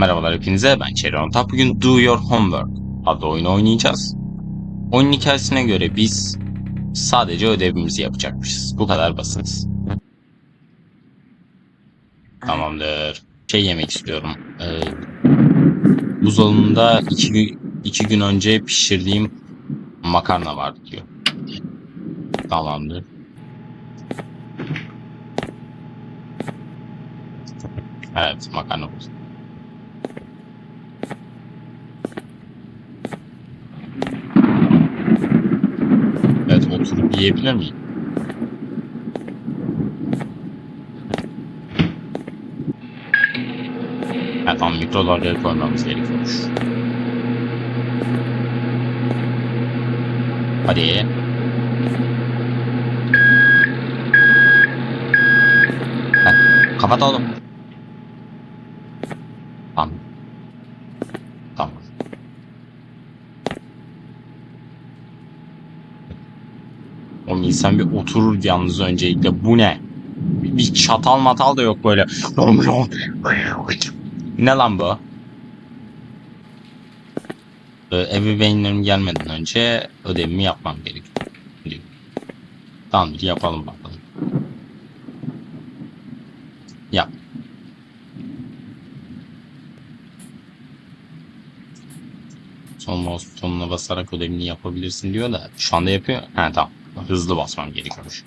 Merhabalar hepinize ben Çerion Tap. Bugün Do Your Homework adlı oyunu oynayacağız. Oyunun hikayesine göre biz sadece ödevimizi yapacakmışız. Bu kadar basit. Tamamdır. Şey yemek istiyorum. Ee, buzdolabında iki, iki gün önce pişirdiğim makarna var diyor. Tamamdır. Evet makarna bu. Yiyebilir miyim? Ha tamam mikrodalgaya koymamız gerekiyormuş. Hadi. Ha, kapat oğlum. Tamam. Tamam. Oğlum insan bir oturur yalnız öncelikle. Bu ne? Bir, çatal matal da yok böyle. ne lan bu? Ee, ebeveynlerim gelmeden önce ödevimi yapmam gerekiyor. Tamamdır yapalım bakalım. Yap. Son mouse butonuna basarak ödevini yapabilirsin diyor da şu anda yapıyor. Ha tamam. Hızlı basmam gerekiyormuş.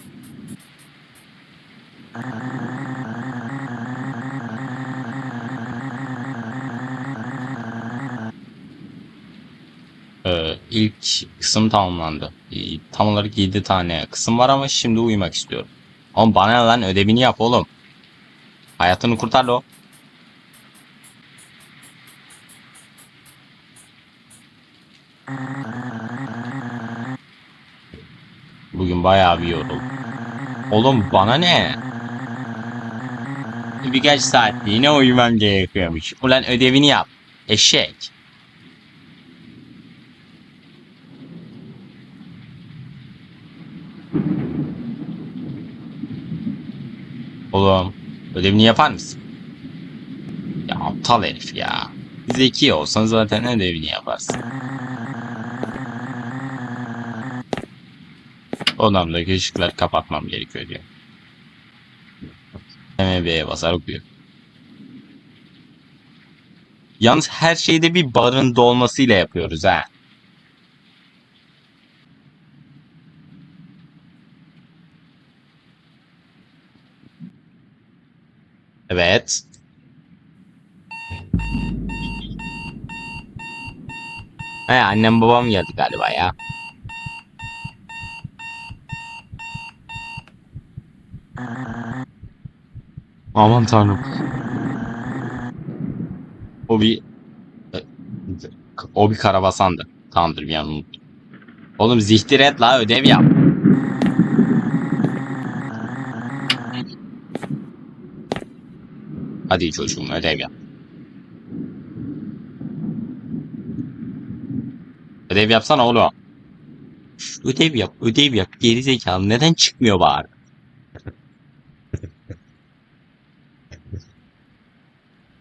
Ee, ilk kısım tamamlandı. Tam olarak 7 tane kısım var ama şimdi uyumak istiyorum. Oğlum bana lan ödevini yap oğlum. Hayatını kurtar lo. Bugün bayağı bir yoruldum. Oğlum bana ne? Birkaç saatliğine uyumam gerekiyormuş. Ulan ödevini yap. Eşek. Oğlum ödevini yapar mısın? Ya aptal herif ya. Zeki olsan zaten ödevini yaparsın. Odamdaki ışıkları kapatmam gerekiyor diyor. MB'ye basar okuyor. Yalnız her şeyde bir barın dolmasıyla yapıyoruz ha. Evet. He annem babam geldi galiba ya. Aman tanrım. O bir o bir karabasandı. Tamamdır bir an unuttum. Oğlum zihtir et la ödev yap. Hadi çocuğum ödev yap. Ödev yapsana oğlum. Ödev yap, ödev yap. Geri zekalı neden çıkmıyor bari?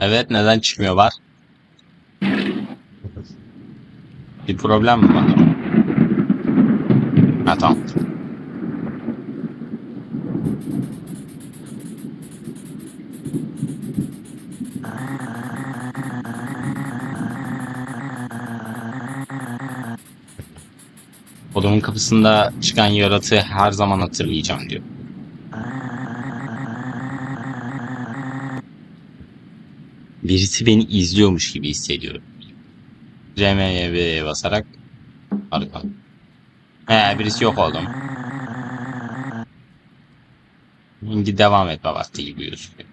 Evet neden çıkmıyor var? Bir problem mi var? Ha tamam. Odamın kapısında çıkan yaratığı her zaman hatırlayacağım diyor. Birisi beni izliyormuş gibi hissediyorum. RM'ye basarak harika. He birisi yok oldum. Şimdi devam et babası gibi gözüküyor.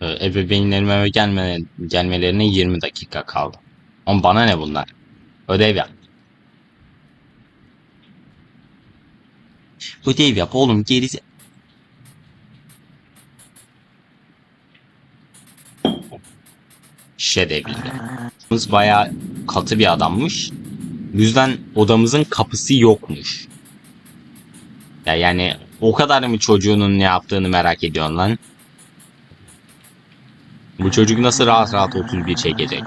Ee, Ebeveynlerim eve gelme, gelmelerine 20 dakika kaldı. Ama bana ne bunlar? Ödev yap. Ödev yap oğlum gerisi... Şişe devrildi. Kız bayağı katı bir adammış. Bu yüzden odamızın kapısı yokmuş. Ya yani o kadar mı çocuğunun ne yaptığını merak ediyorsun lan? Bu çocuk nasıl rahat rahat 31 çekecek?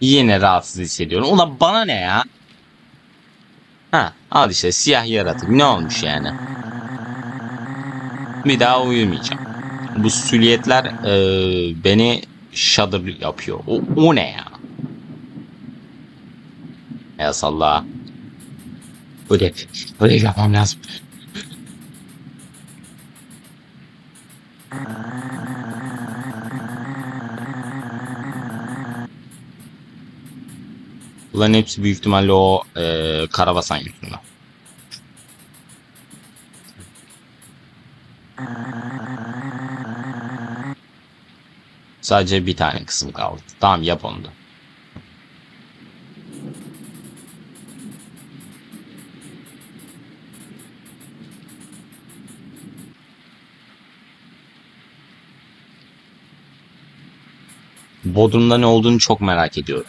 Yine rahatsız hissediyorum. Ulan bana ne ya? Ha, al işte siyah yaratık. Ne olmuş yani? Bir daha uyumayacağım. Bu süliyetler eee, beni shudder yapıyor. O, o ne ya? Ya salla. Ödev. Ödev yapmam lazım. Bunların hepsi büyük ihtimalle o eee karabasan yüzünden. Sadece bir tane kısım kaldı. Tamam yap onu da. Bodrum'da ne olduğunu çok merak ediyorum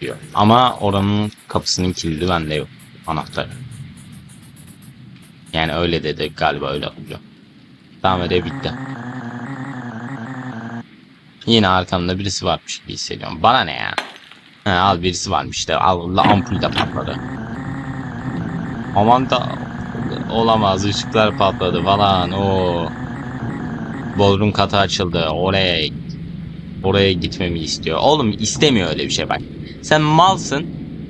diyor. Ama oranın kapısının kilidi bende yok. Anahtarı. Yani öyle dedi galiba öyle oluyor. Tamam ödev bitti. Yine arkamda birisi varmış gibi hissediyorum. Bana ne ya? He, al birisi varmış da Allah ampul de patladı. Aman da olamaz ışıklar patladı falan o. Bodrum katı açıldı oraya oraya gitmemi istiyor. Oğlum istemiyor öyle bir şey bak. Sen malsın.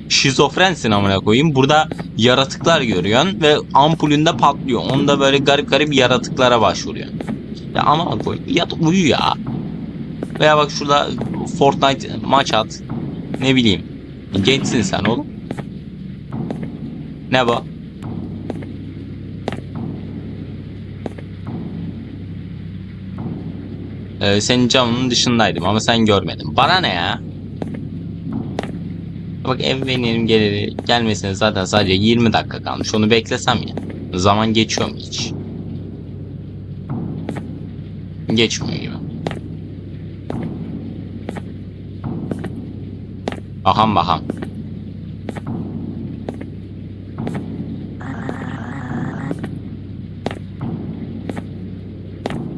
Şizofrensin amına koyayım. Burada yaratıklar görüyorsun ve ampulünde patlıyor. Onda böyle garip garip yaratıklara başvuruyorsun. Ya amına koyayım yat uyu ya. Veya bak şurada Fortnite maç at. Ne bileyim. Gençsin sen oğlum. Ne bu? Ee, senin camının dışındaydım ama sen görmedin. Bana ne ya? Bak ev benim geliri gelmesine zaten sadece 20 dakika kalmış. Onu beklesem ya. Zaman geçiyor mu hiç? Geçmiyor gibi. Aham baham.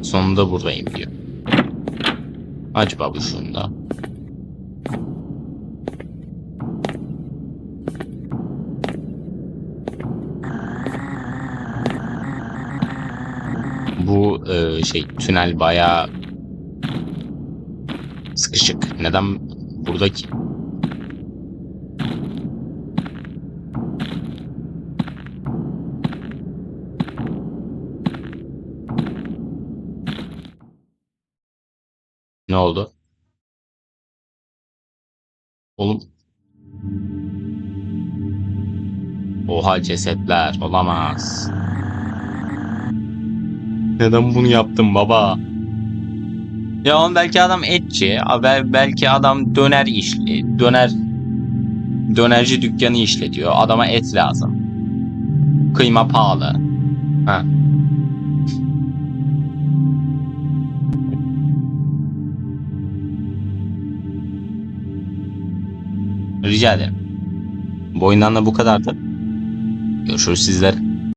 Sonunda buradayım diyor. Aç babu şunu da. Bu e, şey tünel bayağı sıkışık. Neden buradaki Ne oldu? Oğlum. Oha cesetler olamaz. Neden bunu yaptın baba? Ya oğlum belki adam etçi, bel- belki adam döner işli, döner dönerci dükkanı işletiyor. Adama et lazım. Kıyma pahalı. Ha. Rica ederim. Bu oyundan da bu kadardı. Görüşürüz sizler.